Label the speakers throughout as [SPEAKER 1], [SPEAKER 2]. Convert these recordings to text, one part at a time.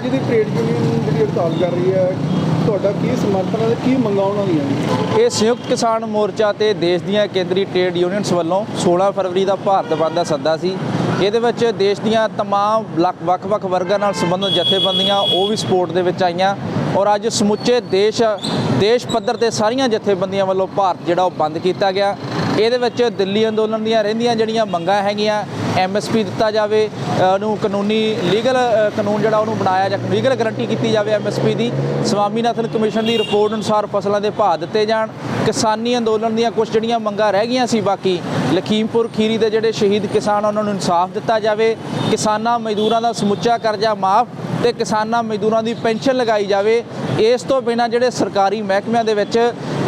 [SPEAKER 1] ਅੱਜ ਦੀ trade union ਜਿਹੜੀ ਹੜਤਾਲ ਕਰ ਰਹੀ ਹੈ ਤੁਹਾਡਾ ਕੀ ਸਮਰਥਨ ਹੈ ਤੇ ਕੀ ਮੰਗਾਂ ਉਹਨਾਂ ਦੀਆਂ ਨੇ
[SPEAKER 2] ਇਹ ਸੰਯੁਕਤ ਕਿਸਾਨ ਮੋਰਚਾ ਤੇ ਦੇਸ਼ ਦੀਆਂ ਕੇਂਦਰੀ ਟ੍ਰੇਡ ਯੂਨੀਅਨਸ ਵੱਲੋਂ 16 ਫਰਵਰੀ ਦਾ ਭਾਰਤ ਬੰਦ ਦਾ ਸੱਦਾ ਸੀ ਇਹਦੇ ਵਿੱਚ ਦੇਸ਼ ਦੀਆਂ तमाम ਲੱਖ- ਵੱਖ-ਵੱਖ ਵਰਗਾਂ ਨਾਲ ਸੰਬੰਧਿਤ ਜਥੇਬੰਦੀਆਂ ਉਹ ਵੀ ਸਪੋਰਟ ਦੇ ਵਿੱਚ ਆਈਆਂ ਔਰ ਅੱਜ ਸਮੁੱਚੇ ਦੇਸ਼ ਦੇਸ਼ ਪੱਧਰ ਤੇ ਸਾਰੀਆਂ ਜਥੇਬੰਦੀਆਂ ਵੱਲੋਂ ਭਾਰਤ ਜਿਹੜਾ ਉਹ ਬੰਦ ਕੀਤਾ ਗਿਆ ਇਹਦੇ ਵਿੱਚ ਦਿੱਲੀ ਅੰਦੋਲਨ ਦੀਆਂ ਰਹਿੰਦੀਆਂ ਜਿਹੜੀਆਂ ਮੰਗਾਂ ਹੈਗੀਆਂ ਐਮਐਸਪੀ ਦਿੱਤਾ ਜਾਵੇ ਉਹਨੂੰ ਕਾਨੂੰਨੀ ਲੀਗਲ ਕਾਨੂੰਨ ਜਿਹੜਾ ਉਹਨੂੰ ਬਣਾਇਆ ਜਾਂ ਲੀਗਲ ਗਾਰੰਟੀ ਕੀਤੀ ਜਾਵੇ ਐਮਐਸਪੀ ਦੀ, ਸਵਾਮੀਨਾਥਨ ਕਮਿਸ਼ਨ ਦੀ ਰਿਪੋਰਟ ਅਨੁਸਾਰ ਫਸਲਾਂ ਦੇ ਭਾਅ ਦਿੱਤੇ ਜਾਣ, ਕਿਸਾਨੀ ਅੰਦੋਲਨ ਦੀਆਂ ਕੁਝ ਜਿਹੜੀਆਂ ਮੰਗਾਂ ਰਹਿ ਗਈਆਂ ਸੀ, ਬਾਕੀ ਲਖੀਮਪੁਰ ਖੀਰੀ ਦੇ ਜਿਹੜੇ ਸ਼ਹੀਦ ਕਿਸਾਨ ਉਹਨਾਂ ਨੂੰ ਇਨਸਾਫ ਦਿੱਤਾ ਜਾਵੇ, ਕਿਸਾਨਾਂ ਮਜ਼ਦੂਰਾਂ ਦਾ ਸਮੁੱਚਾ ਕਰਜ਼ਾ ਮਾਫ ਤੇ ਕਿਸਾਨਾਂ ਮਜ਼ਦੂਰਾਂ ਦੀ ਪੈਨਸ਼ਨ ਲਗਾਈ ਜਾਵੇ ਇਸ ਤੋਂ ਬਿਨਾਂ ਜਿਹੜੇ ਸਰਕਾਰੀ ਮਹਿਕਮਿਆਂ ਦੇ ਵਿੱਚ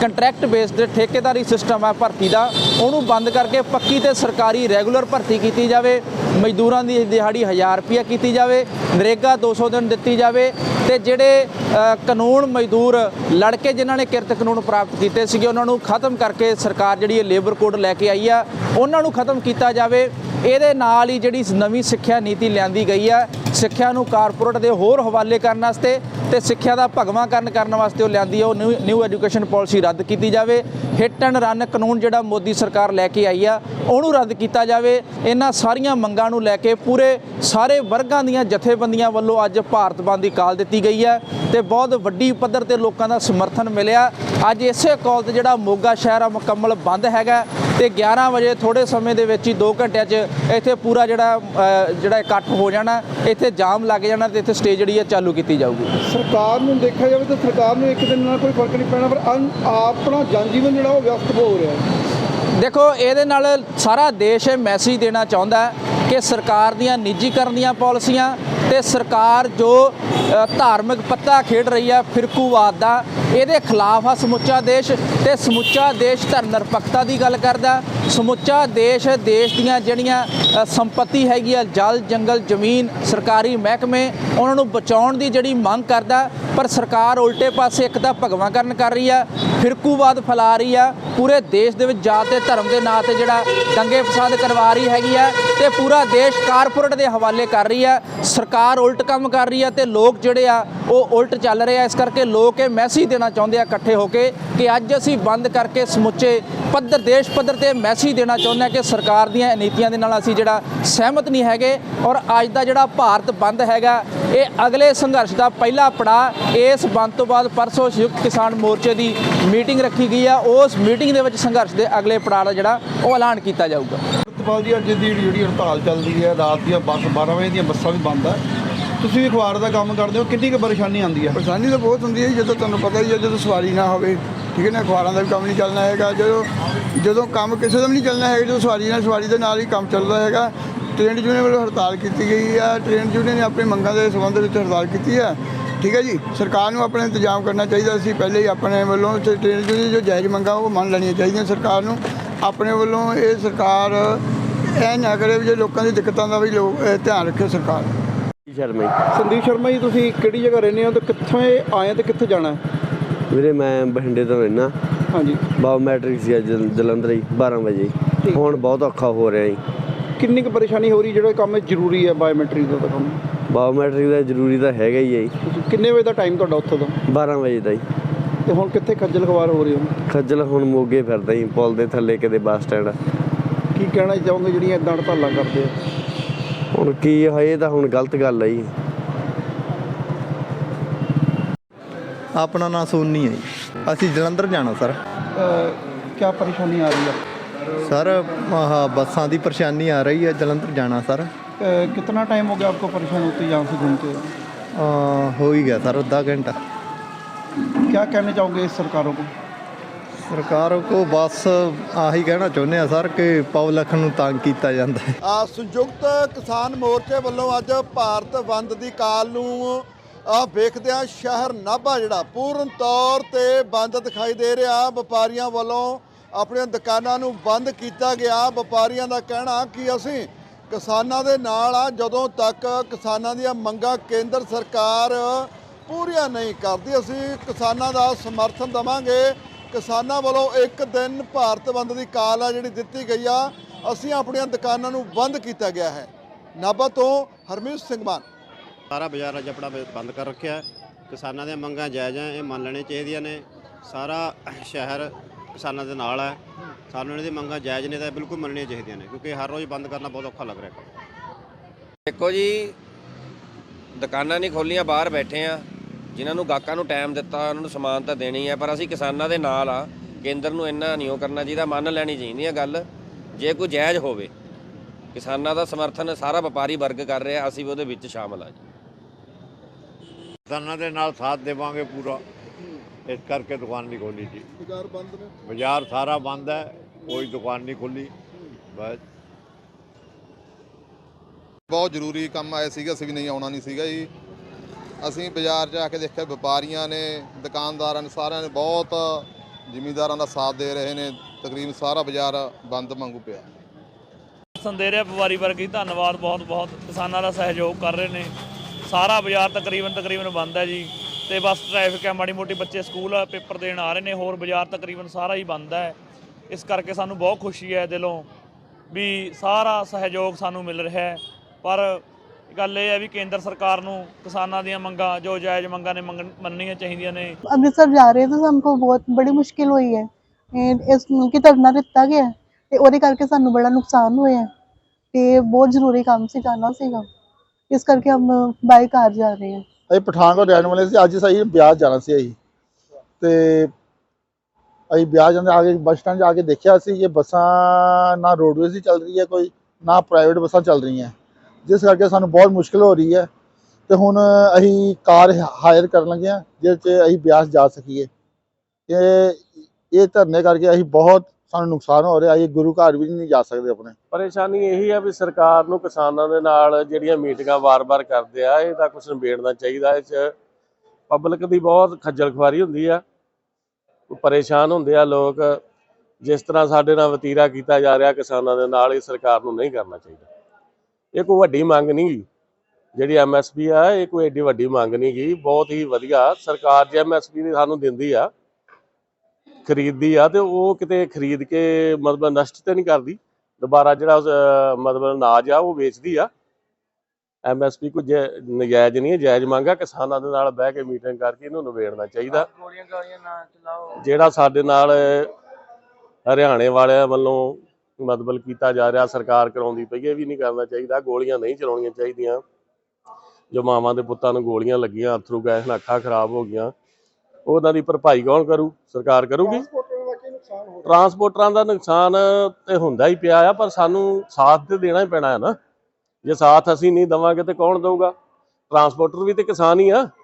[SPEAKER 2] ਕੰਟਰੈਕਟ ਬੇਸਡ ਠੇਕੇਦਾਰੀ ਸਿਸਟਮ ਹੈ ਭਰਤੀ ਦਾ, ਉਹਨੂੰ ਬੰਦ ਕਰਕੇ ਪੱਕੀ ਤੇ ਸਰਕਾਰੀ ਰੈਗੂਲਰ ਭਰਤੀ ਕੀਤੀ ਜਾਵੇ, ਮਜ਼ਦੂਰਾਂ ਦੀ ਦਿਹਾੜੀ 1000 ਰੁਪਇਆ ਕੀਤੀ ਜਾਵੇ, ਨਰੇਗਾ 200 ਦਿਨ ਦਿੱਤੀ ਜਾਵੇ ਤੇ ਜਿਹੜੇ ਕਾਨੂੰਨ ਮਜ਼ਦੂਰ ਲੜਕੇ ਜਿਨ੍ਹਾਂ ਨੇ ਕਿਰਤ ਕਾਨੂੰਨ ਪ੍ਰਾਪਤ ਕੀਤੇ ਸੀਗੇ, ਉਹਨਾਂ ਨੂੰ ਖਤਮ ਕਰਕੇ ਸਰਕਾਰ ਜਿਹੜੀ ਇਹ ਲੇਬਰ ਕੋਡ ਲੈ ਕੇ ਆਈ ਆ, ਉਹਨਾਂ ਨੂੰ ਖਤਮ ਕੀਤਾ ਜਾਵੇ। ਇਹਦੇ ਨਾਲ ਹੀ ਜਿਹੜੀ ਨਵੀਂ ਸਿੱਖਿਆ ਨੀਤੀ ਲਿਆਂਦੀ ਗਈ ਹੈ, ਸਿੱਖਿਆ ਨੂੰ ਕਾਰਪੋਰੇਟ ਦੇ ਹੋਰ ਹਵਾਲੇ ਕਰਨ ਵਾਸਤੇ ਤੇ ਸਿੱਖਿਆ ਦਾ ਭਗਵਾਂ ਕਰਨ ਵਾਸਤੇ ਉਹ ਲਿਆਂਦੀ ਹੈ, ਉਹ ਨਿਊ ਨਿਊ ਐਜੂਕੇਸ਼ਨ ਪਾਲਿਸੀ ਰੱਦ ਕੀਤੀ ਜਾਵੇ। ਹਿੱਟ ਐਂਡ ਰਨ ਕਾਨੂੰਨ ਜਿਹੜਾ ਮੋਦੀ ਸਰਕਾਰ ਲੈ ਕੇ ਆਈ ਆ, ਉਹਨੂੰ ਰੱਦ ਕੀਤਾ ਜਾਵੇ। ਇਹਨਾਂ ਸਾਰੀਆਂ ਮੰਗਾਂ ਨੂੰ ਲੈ ਕੇ ਪੂਰੇ ਸਾਰੇ ਵਰਗਾਂ ਦੀਆਂ ਜਥੇਬੰਦੀਆਂ ਵੱਲੋਂ ਅੱਜ ਭਾਰਤ ਬੰਦ ਦੀ ਕਾਲ ਦਿੱਤੀ ਗਈ ਹੈ ਤੇ ਬਹੁਤ ਵੱਡੀ ਪੱਧਰ ਤੇ ਲੋਕਾਂ ਦਾ ਸਮਰਥਨ ਮਿਲਿਆ। ਅੱਜ ਇਸੇ ਕਾਲ ਤੇ ਜਿਹੜਾ ਮੋਗਾ ਸ਼ਹਿਰ ਆ, ਮੁਕੰਮਲ ਬੰਦ ਹੈਗਾ। ਤੇ 11 ਵਜੇ ਥੋੜੇ ਸਮੇਂ ਦੇ ਵਿੱਚ ਹੀ 2 ਘੰਟਿਆਂ 'ਚ ਇੱਥੇ ਪੂਰਾ ਜਿਹੜਾ ਜਿਹੜਾ ਇਕੱਠ ਹੋ ਜਾਣਾ ਇੱਥੇ ਜਾਮ ਲੱਗ ਜਾਣਾ ਤੇ ਇੱਥੇ ਸਟੇਜ ਜਿਹੜੀ ਹੈ ਚਾਲੂ ਕੀਤੀ ਜਾਊਗੀ।
[SPEAKER 1] ਸਰਕਾਰ ਨੂੰ ਦੇਖਿਆ ਜਾਵੇ ਤਾਂ ਸਰਕਾਰ ਨੂੰ ਇੱਕ ਦਿਨ ਨਾਲ ਕੋਈ ਫ਼ਰਕ ਨਹੀਂ ਪੈਣਾ ਪਰ ਆਪਣਾ ਜਨਜੀਵਨ ਜਿਹੜਾ ਉਹ ਵਿਅਸਤ ਹੋ ਰਿਹਾ
[SPEAKER 2] ਦੇਖੋ ਇਹਦੇ ਨਾਲ ਸਾਰਾ ਦੇਸ਼ ਇਹ ਮੈਸੇਜ ਦੇਣਾ ਚਾਹੁੰਦਾ ਕਿ ਸਰਕਾਰ ਦੀਆਂ ਨਿੱਜੀਕਰਨ ਦੀਆਂ ਪਾਲਿਸੀਆਂ ਤੇ ਸਰਕਾਰ ਜੋ ਧਾਰਮਿਕ ਪੱਤਾ ਖੇਡ ਰਹੀ ਹੈ ਫਿਰਕੂਵਾਦ ਦਾ ਇਹਦੇ ਖਿਲਾਫ ਆ ਸਮੁੱਚਾ ਦੇਸ਼ ਤੇ ਸਮੁੱਚਾ ਦੇਸ਼ ਧਰ ਨਿਰਪੱਖਤਾ ਦੀ ਗੱਲ ਕਰਦਾ। ਸਮੁੱਚਾ ਦੇਸ਼ ਦੇਸ਼ ਦੀਆਂ ਜਿਹੜੀਆਂ ਸੰਪਤੀ ਹੈਗੀ ਆ, ਜਲ, ਜੰਗਲ, ਜ਼ਮੀਨ, ਸਰਕਾਰੀ ਮਹਿਕਮੇ, ਉਹਨਾਂ ਨੂੰ ਬਚਾਉਣ ਦੀ ਜਿਹੜੀ ਮੰਗ ਕਰਦਾ, ਪਰ ਸਰਕਾਰ ਉਲਟੇ ਪਾਸੇ ਇੱਕ ਤਾਂ ਭਗਵਾਂਕਰਨ ਕਰ ਰਹੀ ਆ, ਫਿਰਕੂਵਾਦ ਫੈਲਾ ਰਹੀ ਆ, ਪੂਰੇ ਦੇਸ਼ ਦੇ ਵਿੱਚ ਜਾਤ ਤੇ ਧਰਮ ਦੇ ਨਾਂ ਤੇ ਜਿਹੜਾ ਦੰਗੇ ਫਸਾਦ ਕਰਵਾ ਰਹੀ ਹੈਗੀ ਆ ਤੇ ਪੂਰਾ ਦੇਸ਼ ਕਾਰਪੋਰੇਟ ਦੇ ਹਵਾਲੇ ਕਰ ਰਹੀ ਆ। ਸਰਕਾਰ ਉਲਟ ਕੰਮ ਕਰ ਰਹੀ ਆ ਤੇ ਲੋਕ ਜਿਹੜੇ ਆ ਉਹ ਉਲਟ ਚੱਲ ਰਿਹਾ ਇਸ ਕਰਕੇ ਲੋਕ ਇਹ ਮੈਸੇਜ ਦੇਣਾ ਚਾਹੁੰਦੇ ਆ ਇਕੱਠੇ ਹੋ ਕੇ ਕਿ ਅੱਜ ਅਸੀਂ ਬੰਦ ਕਰਕੇ ਸਮੁੱਚੇ ਪੱਧਰ, ਦੇਸ਼ ਪੱਧਰ ਤੇ ਮੈਸੇਜ ਦੇਣਾ ਚਾਹੁੰਦੇ ਆ ਕਿ ਸਰਕਾਰ ਦੀਆਂ ਨੀਤੀਆਂ ਦੇ ਨਾਲ ਅਸੀਂ ਜਿਹੜਾ ਸਹਿਮਤ ਨਹੀਂ ਹੈਗੇ ਔਰ ਅੱਜ ਦਾ ਜਿਹੜਾ ਭਾਰਤ ਬੰਦ ਹੈਗਾ, ਇਹ ਅਗਲੇ ਸੰਘਰਸ਼ ਦਾ ਪਹਿਲਾ ਪੜਾਅ ਇਸ ਬੰਦ ਤੋਂ ਬਾਅਦ ਪਰਸੋਂ ਸੰਯੁਕਤ ਕਿਸਾਨ ਮੋਰਚੇ ਦੀ ਮੀਟਿੰਗ ਰੱਖੀ ਗਈ ਆ। ਉਸ ਮੀਟਿੰਗ ਦੇ ਵਿੱਚ ਸੰਘਰਸ਼ ਦੇ ਅਗਲੇ ਪੜਾਅ ਦਾ ਜਿਹੜਾ ਉਹ ਐਲਾਨ ਕੀਤਾ ਜਾਊਗਾ।
[SPEAKER 1] ਪ੍ਰਿਤਪਾਲ ਜੀ, ਅੱਜ ਦੀ ਜਿਹੜੀ ਹੜਤਾਲ ਚੱਲਦੀ ਹੈ, ਰਾਤ ਦੀਆਂ ਬੱਸ 12 ਵਜੇ ਦੀਆਂ ਬੱਸਾਂ ਵੀ ਬੰਦ ਹੈ ਤੁਸੀਂ ਵੀ ਅਖਬਾਰ ਦਾ ਕੰਮ ਕਰਦੇ ਹੋ ਕਿੰਨੀ ਕੁ ਪਰੇਸ਼ਾਨੀ ਆਉਂਦੀ ਹੈ
[SPEAKER 3] ਪਰੇਸ਼ਾਨੀ ਤਾਂ ਬਹੁਤ ਹੁੰਦੀ ਹੈ ਜੀ, ਜਦੋਂ ਤੁਹਾਨੂੰ ਪਤਾ ਹੀ ਹੈ ਜਦੋਂ ਸਵਾਰੀ ਨਾ ਹੋਵੇ ਠੀਕ ਹੈ ਨਾ ਅਖਬਾਰਾਂ ਦਾ ਵੀ ਕੰਮ ਨਹੀਂ ਚੱਲਣਾ ਹੈਗਾ ਜਦੋਂ ਜਦੋਂ ਕੰਮ ਕਿਸੇ ਦਾ ਵੀ ਨਹੀਂ ਚੱਲਣਾ ਹੈਗਾ ਜਦੋਂ ਸਵਾਰੀ ਨਾਲ ਸਵਾਰੀ ਦੇ ਨਾਲ ਹੀ ਕੰਮ ਚੱਲਦਾ ਹੈਗਾ ਟ੍ਰੇਨ ਯੂਨੀਅਨ ਵੱਲੋਂ ਹੜਤਾਲ ਕੀਤੀ ਗਈ ਹੈ ਟ੍ਰੇਨ ਯੂਨੀਅਨ ਨੇ ਆਪਣੀ ਮੰਗਾਂ ਦੇ ਸੰਬੰਧ ਵਿੱਚ ਹੜਤਾਲ ਕੀਤੀ ਹੈ ਠੀਕ ਹੈ ਜੀ ਸਰਕਾਰ ਨੂੰ ਆਪਣਾ ਇੰਤਜ਼ਾਮ ਕਰਨਾ ਚਾਹੀਦਾ ਸੀ ਪਹਿਲੇ ਹੀ ਆਪਣੇ ਵੱਲੋਂ ਤੇ ਟ੍ਰੇਨ ਯੂਨੀਅਨ ਜੋ ਜਾਇਜ਼ ਮੰਗਾਂ ਉਹ ਮੰਨ ਲੈਣੀਆਂ ਚਾਹੀਦੀਆਂ ਸਰਕਾਰ ਨੂੰ ਆਪਣੇ ਵੱਲੋਂ ਇਹ ਸਰਕਾਰ ਇਹ ਨਾ ਕਰੇ ਵੀ ਜੇ ਲੋਕਾਂ ਦੀ ਦਿੱਕਤਾਂ ਦਾ ਵੀ ਲੋਕ ਇਹ ਧਿਆਨ ਰੱਖੇ ਸਰਕਾਰ।
[SPEAKER 4] ਸ਼ਰਮਾ
[SPEAKER 1] ਸੰਦੀਪ ਸ਼ਰਮਾ ਜੀ ਤੁਸੀਂ ਕਿਹੜੀ ਜਗ੍ਹਾ ਰਹਿੰਦੇ ਹੋ ਤੇ ਕਿੱਥੋਂ ਆਏ ਤੇ ਕਿੱਥੇ ਜਾਣਾ?
[SPEAKER 4] ਜੀ ਵੀਰੇ ਮੈਂ ਬਠਿੰਡੇ ਤੋਂ ਰਹਿਣਾ
[SPEAKER 1] ਹਾਂਜੀ।
[SPEAKER 4] ਬਾਇਓਮੈਟ੍ਰਿਕ ਸੀ ਅੱਜ ਜਲੰਧਰ ਹੀ 12 ਵਜੇ। ਹੁਣ ਬਹੁਤ ਔਖਾ ਹੋ ਰਿਹਾ ਜੀ।
[SPEAKER 1] ਕਿੰਨੀ ਕੁ ਪਰੇਸ਼ਾਨੀ ਹੋ ਰਹੀ ਜਿਹੜਾ ਕੰਮ ਜ਼ਰੂਰੀ ਹੈ ਬਾਇਓਮੈਟ੍ਰਿਕ ਦਾ ਕੰਮ?
[SPEAKER 4] ਬਾਇਓਮੈਟ੍ਰਿਕ ਦਾ ਜ਼ਰੂਰੀ ਤਾਂ ਹੈਗਾ ਹੀ ਹੈ ਜੀ।
[SPEAKER 1] ਕਿੰਨੇ ਵਜੇ ਦਾ ਟਾਈਮ ਤੁਹਾਡਾ ਉੱਥੋਂ ਦਾ?
[SPEAKER 4] 12 ਵਜੇ ਦਾ ਹੀ
[SPEAKER 1] ਤੇ ਹੁਣ ਕਿੱਥੇ ਖੱਜਲ ਖਵਾਰ ਹੋ ਰਹੇ ਹੋ?
[SPEAKER 4] ਖੱਜਲ ਹੁਣ ਮੋਗੇ ਫਿਰਦਾ ਜੀ ਪੁਲ ਦੇ ਥੱਲੇ ਕਿਤੇ ਬੱਸ ਸਟੈਂਡ।
[SPEAKER 1] ਕੀ ਕਹਿਣਾ ਚਾਹੋਗੇ ਜਿਹੜੀਆਂ ਇਦਾਂ ਹੜਤਾਲਾਂ ਕਰਦੇ ਆ?
[SPEAKER 4] ਹੁਣ ਕੀ ਹੈ ਇਹ ਤਾਂ ਹੁਣ ਗਲਤ ਗੱਲ ਹੈ ਜੀ
[SPEAKER 5] ਆਪਣਾ ਨਾਂ ਸੋਨੀ ਹੈ ਜੀ ਅਸੀਂ ਜਲੰਧਰ ਜਾਣਾ ਸਰ
[SPEAKER 1] ਕੀ ਪਰੇਸ਼ਾਨੀ ਆ ਰਹੀ ਹੈ
[SPEAKER 5] ਸਰ ਆਹ ਬੱਸਾਂ ਦੀ ਪਰੇਸ਼ਾਨੀ ਆ ਰਹੀ ਹੈ ਜਲੰਧਰ ਜਾਣਾ ਸਰ
[SPEAKER 1] अ, कितना टाइम हो गया आपको परेशान होते यहाँ से घूमते हुए?
[SPEAKER 5] ਅਹ ਹੋ ਹੀ ਗਿਆ ਸਰ ਅੱਧਾ ਘੰਟਾ
[SPEAKER 1] क्या कहना चाहोगे इस सरकारों को
[SPEAKER 5] ਸਰਕਾਰ ਕੋ ਬਸ ਆਹੀ ਕਹਿਣਾ ਚਾਹੁੰਦੇ ਆ ਸਰ ਕਿ ਪਬਲਿਕ ਨੂੰ ਤੰਗ ਕੀਤਾ ਜਾਂਦਾ ਹੈ।
[SPEAKER 6] ਆ ਸੰਯੁਕਤ ਕਿਸਾਨ ਮੋਰਚੇ ਵੱਲੋਂ ਅੱਜ ਭਾਰਤ ਬੰਦ ਦੀ ਕਾਲ ਨੂੰ ਆ ਵੇਖਦਿਆਂ ਸ਼ਹਿਰ ਨਾਭਾ ਜਿਹੜਾ ਪੂਰਨ ਤੌਰ ਤੇ ਬੰਦ ਦਿਖਾਈ ਦੇ ਰਿਹਾ। ਵਪਾਰੀਆਂ ਵੱਲੋਂ ਆਪਣੀਆਂ ਦੁਕਾਨਾਂ ਨੂੰ ਬੰਦ ਕੀਤਾ ਗਿਆ। ਵਪਾਰੀਆਂ ਦਾ ਕਹਿਣਾ ਕਿ ਅਸੀਂ ਕਿਸਾਨਾਂ ਦੇ ਨਾਲ ਆ, ਜਦੋਂ ਤੱਕ ਕਿਸਾਨਾਂ ਦੀਆਂ ਮੰਗਾਂ ਕੇਂਦਰ ਸਰਕਾਰ ਪੂਰੀਆਂ ਨਹੀਂ ਕਰਦੀ, ਅਸੀਂ ਕਿਸਾਨਾਂ ਦਾ ਸਮਰਥਨ ਦਵਾਂਗੇ। ਕਿਸਾਨਾਂ ਵੱਲੋਂ ਇੱਕ ਦਿਨ ਭਾਰਤ ਬੰਦ ਦੀ ਕਾਲ ਆ ਜਿਹੜੀ ਦਿੱਤੀ ਗਈ ਆ ਅਸੀਂ ਆਪਣੀਆਂ ਦੁਕਾਨਾਂ ਨੂੰ ਬੰਦ ਕੀਤਾ ਗਿਆ ਹੈ। ਨਾਭਾ ਤੋਂ ਹਰਮੀਤ ਸਿੰਘ ਮਾਨ।
[SPEAKER 7] ਸਾਰਾ ਬਾਜ਼ਾਰ ਅੱਜ ਆਪਣਾ ਬੰਦ ਕਰ ਰੱਖਿਆ ਹੈ। ਕਿਸਾਨਾਂ ਦੀਆਂ ਮੰਗਾਂ ਜਾਇਜ਼ ਹੈ ਇਹ ਮੰਨ ਲੈਣੀਆਂ ਚਾਹੀਦੀਆਂ ਨੇ। ਸਾਰਾ ਸ਼ਹਿਰ ਕਿਸਾਨਾਂ ਦੇ ਨਾਲ ਹੈ ਸਾਨੂੰ ਇਹਨਾਂ ਦੀ ਮੰਗਾਂ ਜਾਇਜ਼ ਨੇ ਤਾਂ ਇਹ ਬਿਲਕੁਲ ਮੰਨਣੀਆਂ ਚਾਹੀਦੀਆਂ ਨੇ ਕਿਉਂਕਿ ਹਰ ਰੋਜ਼ ਬੰਦ ਕਰਨਾ ਬਹੁਤ ਔਖਾ ਲੱਗ ਰਿਹਾ ਹੈ।
[SPEAKER 8] ਦੇਖੋ ਜੀ ਦੁਕਾਨਾਂ ਨਹੀਂ ਖੋਲੀਆਂ ਬਾਹਰ ਬੈਠੇ ਆ। ਜਿਨ੍ਹਾਂ ਨੂੰ ਗਾਹਕਾਂ ਨੂੰ ਟਾਈਮ ਦਿੱਤਾ ਉਹਨਾਂ ਨੂੰ ਸਮਾਨ ਤਾਂ ਦੇਣੀ ਹੈ ਪਰ ਅਸੀਂ ਕਿਸਾਨਾਂ ਦੇ ਨਾਲ ਆ ਕੇਂਦਰ ਨੂੰ ਇੰਨਾ ਨਹੀਂ ਉਹ ਕਰਨਾ ਚਾਹੀਦਾ ਮੰਨ ਲੈਣੀ ਚਾਹੀਦੀ ਹੈ ਗੱਲ। ਜੇ ਕੋਈ ਜਾਇਜ਼ ਹੋਵੇ ਕਿਸਾਨਾਂ ਦਾ ਸਮਰਥਨ ਸਾਰਾ ਵਪਾਰੀ ਵਰਗ ਕਰ ਰਿਹਾ ਅਸੀਂ ਵੀ ਉਹਦੇ ਵਿੱਚ ਸ਼ਾਮਲ ਆ ਜੀ।
[SPEAKER 9] ਕਿਸਾਨਾਂ ਦੇ ਨਾਲ ਸਾਥ ਦੇਵਾਂਗੇ ਪੂਰਾ। ਇਸ ਕਰਕੇ ਦੁਕਾਨ ਨਹੀਂ ਖੋਲੀ ਜੀ।
[SPEAKER 6] ਬਾਜ਼ਾਰ ਬੰਦ ਨੇ?
[SPEAKER 9] ਬਾਜ਼ਾਰ ਸਾਰਾ ਬੰਦ ਹੈ ਕੋਈ ਦੁਕਾਨ ਨਹੀਂ ਖੁੱਲੀ। ਬਸ।
[SPEAKER 10] ਬਹੁਤ ਜ਼ਰੂਰੀ ਕੰਮ ਆਇਆ ਸੀਗਾ ਅਸੀਂ ਵੀ ਨਹੀਂ ਆਉਣਾ ਨਹੀਂ ਸੀਗਾ ਜੀ। ਅਸੀਂ ਬਾਜ਼ਾਰ 'ਚ ਆ ਕੇ ਦੇਖਿਆ, ਵਪਾਰੀਆਂ ਨੇ, ਦੁਕਾਨਦਾਰਾਂ ਨੇ, ਸਾਰਿਆਂ ਨੇ ਬਹੁਤ ਜ਼ਿਮੀਂਦਾਰਾਂ ਦਾ ਸਾਥ ਦੇ ਰਹੇ ਨੇ। ਤਕਰੀਬਨ ਸਾਰਾ ਬਾਜ਼ਾਰ ਬੰਦ ਮੰਗੂ ਪਿਆ।
[SPEAKER 11] ਦੇ ਰਿਹਾ ਵਪਾਰੀ ਵਰਗੀ ਧੰਨਵਾਦ ਬਹੁਤ ਬਹੁਤ। ਕਿਸਾਨਾਂ ਦਾ ਸਹਿਯੋਗ ਕਰ ਰਹੇ ਨੇ। ਸਾਰਾ ਬਾਜ਼ਾਰ ਤਕਰੀਬਨ ਤਕਰੀਬਨ ਬੰਦ ਹੈ ਜੀ। ਤੇ ਬਸ ਟ੍ਰੈਫਿਕ ਹੈ, ਮਾੜੀ ਮੋਟੀ ਬੱਚੇ ਸਕੂਲ ਪੇਪਰ ਦੇਣ ਆ ਰਹੇ ਨੇ। ਹੋਰ ਬਾਜ਼ਾਰ ਤਕਰੀਬਨ ਸਾਰਾ ਹੀ ਬੰਦ ਹੈ। ਇਸ ਕਰਕੇ ਸਾਨੂੰ ਬਹੁਤ ਖੁਸ਼ੀ ਹੈ ਦਿਲੋਂ ਵੀ ਸਾਰਾ ਸਹਿਯੋਗ ਸਾਨੂੰ ਮਿਲ ਰਿਹਾ ਹੈ। ਪਰ ਗੱਲ ਇਹ ਹੈ ਵੀ ਕੇਂਦਰ ਸਰਕਾਰ ਨੂੰ ਕਿਸਾਨਾਂ ਦੀਆਂ ਮੰਗਾਂ ਜੋ ਜਾਇਜ਼ ਮੰਗਾਂ ਨੇ ਮੰਨਣੀਆਂ ਚਾਹੀਦੀਆਂ ਨੇ।
[SPEAKER 12] ਅੰਮ੍ਰਿਤਸਰ ਜਾ ਰਹੇ ਤਾਂ ਸਾਨੂੰ ਬਹੁਤ ਬੜੀ ਮੁਸ਼ਕਿਲ ਹੋਈ ਹੈ। ਇਸ ਨੂੰ ਕਿ ਧਰਨਾ ਦਿੱਤਾ ਗਿਆ ਹੈ ਤੇ ਉਹਦੇ ਕਰਕੇ ਸਾਨੂੰ ਬੜਾ ਨੁਕਸਾਨ ਹੋਇਆ ਹੈ। ਤੇ ਬਹੁਤ ਜ਼ਰੂਰੀ ਕੰਮ ਸੀ ਜਾਣਾ ਸੀਗਾ। ਇਸ ਕਰਕੇ ਹਮ ਬਾਈ ਕਾਰ ਜਾ ਰਹੇ ਹਾਂ।
[SPEAKER 3] ਅਸੀਂ ਪਠਾਨਕੋਟ ਰਹਿਣ ਵਾਲੇ ਸੀ ਅੱਜ ਸਹੀ ਬਿਆਸ ਜਾਣਾ ਸੀ ਅਸੀਂ। ਤੇ ਅਸੀਂ ਬਿਆਸ ਜਾਂਦੇ ਆ ਕੇ ਬੱਸ ਸਟੈਂਡ 'ਚ ਆ ਕੇ ਦੇਖਿਆ ਸੀ ਇਹ ਬੱਸਾਂ ਨਾ ਰੋਡਵੇਜ਼ ਦੀ ਚੱਲ ਰਹੀ ਹੈ ਕੋਈ ਨਾ ਪ੍ਰਾਈਵੇਟ ਬੱਸਾਂ ਚੱਲ ਰਹੀਆਂ। ਜਿਸ ਕਰਕੇ ਸਾਨੂੰ ਬਹੁਤ ਮੁਸ਼ਕਲ ਹੋ ਰਹੀ ਹੈ। ਤੇ ਹੁਣ ਅਸੀਂ ਕਾਰ ਹਾਇਰ ਕਰਨ ਲੱਗੇ ਹਾਂ ਜਿਸ 'ਚ ਅਸੀਂ ਬਿਆਸ ਜਾ ਸਕੀਏ। ਇਹ ਇਹ ਧਰਨੇ ਕਰਕੇ ਅਸੀਂ ਬਹੁਤ ਸਾਨੂੰ ਨੁਕਸਾਨ ਹੋ ਰਿਹਾ, ਅਸੀਂ ਗੁਰੂ ਘਰ ਵੀ ਨਹੀਂ ਜਾ ਸਕਦੇ ਆਪਣੇ।
[SPEAKER 7] ਪਰੇਸ਼ਾਨੀ ਇਹੀ ਆ ਵੀ ਸਰਕਾਰ ਨੂੰ ਕਿਸਾਨਾਂ ਦੇ ਨਾਲ ਜਿਹੜੀਆਂ ਮੀਟਿੰਗਾਂ ਵਾਰ-ਵਾਰ ਕਰਦੇ ਆ ਇਹਦਾ ਕੁਝ ਨਿਬੇੜਨਾ ਚਾਹੀਦਾ ਇਹ ਚ। ਪਬਲਿਕ ਦੀ ਬਹੁਤ ਖੱਜਲ ਖੁਆਰੀ ਹੁੰਦੀ ਆ। ਪਰੇਸ਼ਾਨ ਹੁੰਦੇ ਆ ਲੋਕ। ਜਿਸ ਤਰ੍ਹਾਂ ਸਾਡੇ ਨਾਲ ਵਤੀਰਾ ਕੀਤਾ ਜਾ ਰਿਹਾ ਕਿਸਾਨਾਂ ਦੇ ਨਾਲ, ਇਹ ਸਰਕਾਰ ਨੂੰ ਨਹੀਂ ਕਰਨਾ ਚਾਹੀਦਾ। ਇਹ ਕੋਈ ਵੱਡੀ ਮੰਗ ਨਹੀਂ ਗੀ। ਜਿਹੜੀ ਐਮਐਸਪੀ ਆ ਇਹ ਕੋਈ ਏਡੀ ਵੱਡੀ ਮੰਗ ਨਹੀਂ ਗੀ। ਬਹੁਤ ਹੀ ਵਧੀਆ। ਸਰਕਾਰ ਜੇ ਐਮਐਸਪੀ ਦੀ ਸਾਨੂੰ ਦਿੰਦੀ ਆ ਖਰੀਦਦੀ ਆ ਤੇ ਉਹ ਕਿਤੇ ਖਰੀਦ ਕੇ ਮਤਲਬ ਨਸ਼ਟ ਤੇ ਨਹੀਂ ਕਰਦੀ। ਦੁਬਾਰਾ ਜਿਹੜਾ ਮਤਲਬ ਅਨਾਜ ਆ ਉਹ ਵੇਚਦੀ ਆ। ਐਮਐਸਪੀ ਕੋਈ ਜੈ- ਨਜਾਇਜ਼ ਨਹੀਂ ਹੈ। ਜਾਇਜ਼ ਮੰਗ ਕਿਸਾਨਾਂ ਦੇ ਨਾਲ ਬਹਿ ਕੇ ਮੀਟਿੰਗ ਕਰਕੇ ਇਹਨੂੰ ਨਿਬੇੜਨਾ ਚਾਹੀਦਾ। ਜਿਹੜਾ ਸਾਡੇ ਨਾਲ ਹਰਿਆਣੇ ਵਾਲਿਆਂ ਵੱਲੋਂ ਮਤਲਬ ਕੀਤਾ ਜਾ ਰਿਹਾ ਸਰਕਾਰ ਕਰਾਉਂਦੀ ਪਈ ਇਹ ਵੀ ਨਹੀਂ ਕਰਨਾ ਚਾਹੀਦਾ ਗੋਲੀਆਂ ਨਹੀਂ ਚਲਾਉਣੀਆਂ ਚਾਹੀਦੀਆਂ। ਜੋ ਮਾਵਾਂ ਦੇ ਪੁੱਤਾਂ ਨੂੰ ਗੋਲੀਆਂ ਲੱਗੀਆਂ ਅਥਰੂ ਗੈਸ ਨਾਲ ਅੱਖਾਂ ਖਰਾਬ ਹੋ ਗਈਆਂ ਉਹਨਾਂ ਦੀ ਭਰਪਾਈ ਕੌਣ ਕਰੂ? ਸਰਕਾਰ ਕਰੂਗੀ? ਟਰਾਂਸਪੋਰਟਰਾਂ ਦਾ ਨੁਕਸਾਨ ਤੇ ਹੁੰਦਾ ਹੀ ਪਿਆ ਆ ਪਰ ਸਾਨੂੰ ਸਾਥ ਤੇ ਦੇਣਾ ਹੀ ਪੈਣਾ ਹੈ ਨਾ। ਜੇ ਸਾਥ ਅਸੀਂ ਨਹੀਂ ਦਵਾਂਗੇ ਤੇ ਕੌਣ ਦਊਗਾ? ਟਰਾਂਸਪੋਰਟਰ ਵੀ ਤੇ ਕਿਸਾਨ ਹੀ ਆ।